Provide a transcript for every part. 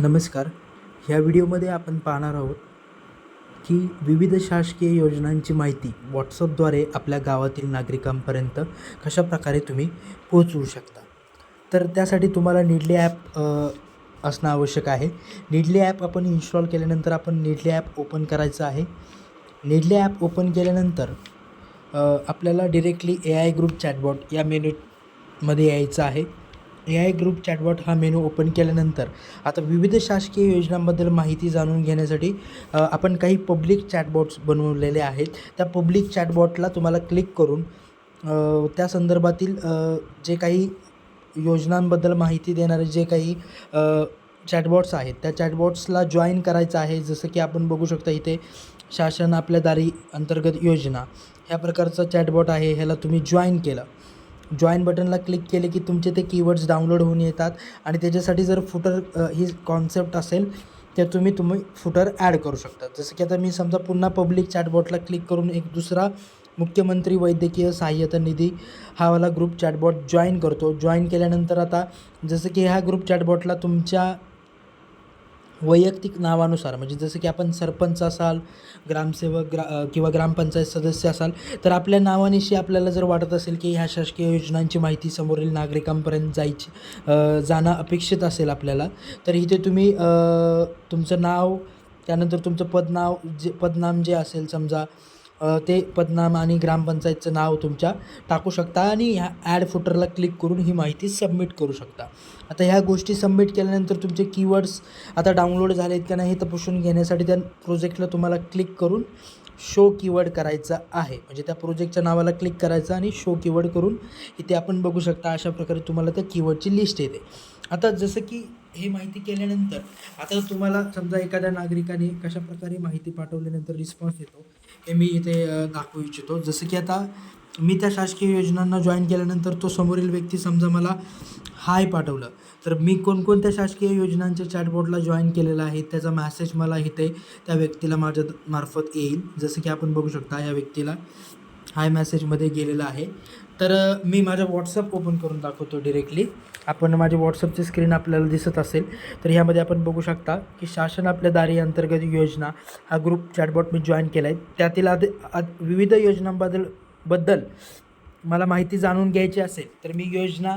नमस्कार. ह्या व्हिडिओमध्ये आपण पाहणार आहोत की विविध शासकीय योजनांची माहिती व्हॉट्सअपद्वारे आपल्या गावातील नागरिकांपर्यंत कशाप्रकारे तुम्ही पोहोचवू शकता. तर त्यासाठी तुम्हाला निडली ॲप असणं आवश्यक आहे. निडली ॲप आपण इन्स्टॉल केल्यानंतर आपण निडली ॲप ओपन करायचं आहे. निडली ॲप ओपन केल्यानंतर आपल्याला directly A I group chatbot या मेन्यूमध्ये यायचं आहे. ए आय ग्रुप चॅटबॉट हा मेनू ओपन केल्यानंतर आता विविध शासकीय योजनांबद्दल माहिती जाणून घेण्यासाठी आपण काही पब्लिक चॅटबॉट्स बनवलेले आहेत. त्या पब्लिक चॅटबॉटला तुम्हाला क्लिक करून त्या संदर्भातील जे काही योजनांबद्दल माहिती देणारे जे काही चॅटबॉट्स आहेत त्या चॅटबॉट्सला जॉईन करायचं आहे. जसं की आपण बघू शकता इथे शासन आपल्या दारी अंतर्गत योजना ह्या प्रकारचा चॅटबॉट आहे ह्याला तुम्ही जॉईन केलं. जॉईन बटनला क्लिक केले की तुमचे ते कीवर्ड्स डाउनलोड होऊन येतात. आणि त्याच्यासाठी जर फुटर ही कॉन्सेप्ट असेल तर तुम्ही तुम्ही फुटर ॲड करू शकता. जसं की आता मी समजा पुन्हा पब्लिक चॅटबॉटला क्लिक करून एक दुसरा मुख्यमंत्री वैद्यकीय सहाय्यता निधी हा वाला ग्रुप चॅटबॉट जॉईन करतो. जॉईन केल्यानंतर आता जसं की ह्या ग्रुप चॅटबॉटला तुमच्या वैयक्तिक नावानुसार म्हणजे जसं की आपण सरपंच असाल ग्रामसेवक ग्रा किंवा ग्रामपंचायत सदस्य असाल तर आपल्या नावानिशी आपल्याला जर वाटत असेल की ह्या शासकीय योजनांची माहिती समोरील नागरिकांपर्यंत जायची जाणं अपेक्षित असेल आपल्याला तर इथे तुम्ही तुमचं नाव त्यानंतर तुमचं पदनाव जे पदनाम जे असेल समजा ते पदनाम आणि ग्रामपंचायतचं नाव तुमच्या टाकू शकता आणि ह्या ॲड फुटरला क्लिक करून ही माहिती सबमिट करू शकता. आता ह्या गोष्टी सबमिट केल्यानंतर तुमचे कीवर्ड्स आता डाउनलोड झाले आहेत का नाही हे तपासून घेण्यासाठी त्या प्रोजेक्टला तुम्हाला क्लिक करून शो कीवर्ड करायचा आहे. म्हणजे त्या प्रोजेक्टच्या नावाला क्लिक करायचं आणि शो कीवर्ड करून इथे आपण बघू शकता अशा प्रकारे तुम्हाला त्या कीवर्डची लिस्ट येते. आता जसं की हे माहिती केल्यानंतर आता तुम्हाला समजा एखाद्या नागरिकाने कशा प्रकारे माहिती पाठवल्यानंतर रिस्पॉन्स येतो हे मी इथे दाखवू इच्छितो. जसं की आता मी त्या शासकीय योजनांना जॉईन केल्यानंतर तो समोरील व्यक्ती समजा मला हाय पाठवलं. तर मी कोणकोणत्या शासकीय योजनांच्या चॅटबोर्डला जॉईन केलेलं आहे त्याचा मॅसेज मला इथे त्या व्यक्तीला माझ्या मार्फत येईल. जसं की आपण बघू शकता या व्यक्तीला हाय मॅसेजमध्ये गेलेला आहे. तर मी माझा व्हॉट्सअप ओपन करून दाखवतो डिरेक्टली आपण माझे व्हॉट्सअपची स्क्रीन आपल्याला दिसत असेल तर ह्यामध्ये आपण बघू शकता की शासन आपल्या दारी अंतर्गत योजना हा ग्रुप चॅटबॉट मी जॉईन केला आहे त्यातील आद आद- विविध योजनांबद्दल बद्दल मला माहिती जाणून घ्यायची असेल तर मी योजना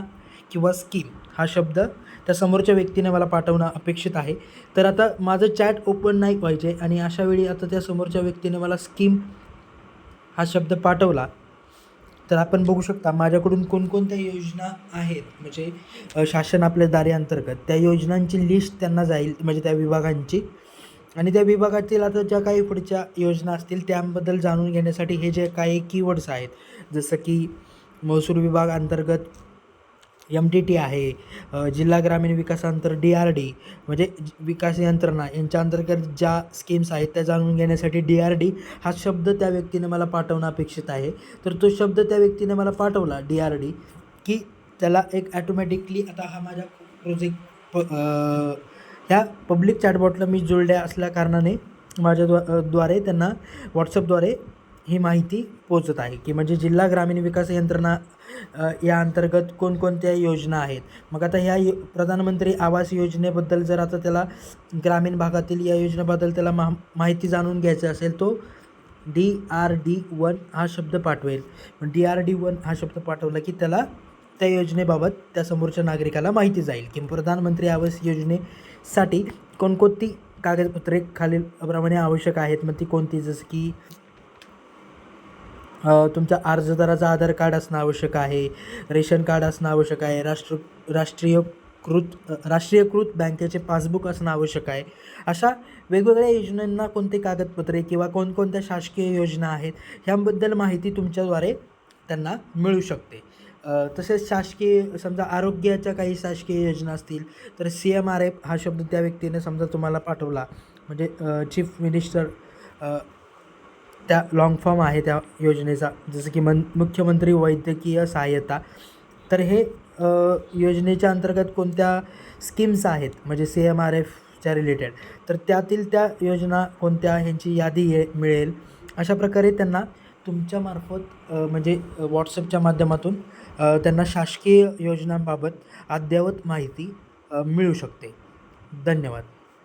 किंवा स्कीम हा शब्द त्या समोरच्या व्यक्तीने मला पाठवणं अपेक्षित आहे. तर आता माझं चॅट ओपन नाही पाहिजे आणि अशा वेळी आता त्या समोरच्या व्यक्तीने मला स्कीम हा शब्द पाठवला तर आपण बघू शकता माझ्याकडून कोणकोणत्या योजना आहेत. म्हणजे शासन आपल्या दारे अंतर्गत त्या योजनांची लिस्ट त्यांना जाईल म्हणजे त्या विभागांची. आणि त्या विभागातील आता ज्या काही पुढच्या योजना असतील त्याबद्दल जाणून घेण्यासाठी हे जे काही कीवर्ड्स आहेत जसं की महसूल विभाग अंतर्गत एम टी टी आहे जिल्हा ग्रामीण विकासांतर डी आर डी म्हणजे विकास यंत्रणा यांच्या अंतर्गत ज्या स्कीम्स आहेत त्या जाणून घेण्यासाठी डी आर डी हा शब्द त्या व्यक्तीने मला पाठवणं अपेक्षित आहे. तर तो शब्द त्या व्यक्तीने मला पाठवला डी आर डी की त्याला एक ॲटोमॅटिकली आता हा माझ्या प्रोजेक्ट प ह्या पब्लिक चॅटबॉटला मी जोडल्या असल्या कारणाने माझ्या द्वारे त्यांना व्हॉट्सअपद्वारे ही माहिती पोचत आहे. की म्हणजे जिल्हा ग्रामीण विकास यंत्रणा या अंतर्गत कोणकोणत्या योजना आहेत. मग आता ह्या यो प्रधानमंत्री आवास योजनेबद्दल जर आता त्याला ग्रामीण भागातील या योजनेबद्दल त्याला मा माहिती जाणून घ्यायचं असेल तो डी आर डी वन हा शब्द पाठवेल. डी आर डी वन हा शब्द पाठवला की त्याला त्या योजनेबाबत त्या समोरच्या नागरिकाला माहिती जाईल. की प्रधानमंत्री आवास योजनेसाठी कोणकोणती कागदपत्रे खालील प्रमाणे आवश्यक आहेत? मग ती कोणती? जसं की तुमचा तुमच्या अर्जदाराचं आधार कार्ड असणं आवश्यक आहे रेशन कार्ड असणं आवश्यक आहे राष्ट्र राष्ट्रीयकृत राष्ट्रीयकृत बँकेचे पासबुक असणं आवश्यक आहे. अशा वेगवेगळ्या योजनांना कोणते कागदपत्रे किंवा कोणकोणत्या शासकीय योजना आहेत? ह्यांबद्दल माहिती तुमच्याद्वारे त्यांना मिळू शकते. तसेच शासकीय समजा आरोग्याच्या काही शासकीय योजना असतील तर सी एम आर एफ हा शब्द त्या व्यक्तीने समजा तुम्हाला पाठवला. म्हणजे चीफ मिनिस्टर त्या लाँग फॉर्म आहे त्या योजनेचा. जसं की मन मुख्यमंत्री वैद्यकीय सहाय्यता. तर हे योजनेच्या अंतर्गत कोणत्या स्कीम्स आहेत? म्हणजे सी एम आर एफच्या रिलेटेड तर त्यातील त्या योजना कोणत्या? ह्यांची यादी ये मिळेल. अशा प्रकारे त्यांना तुमच्यामार्फत म्हणजे व्हॉट्सअपच्या माध्यमातून त्यांना शासकीय योजनांबाबत अद्ययावत माहिती मिळू शकते. धन्यवाद.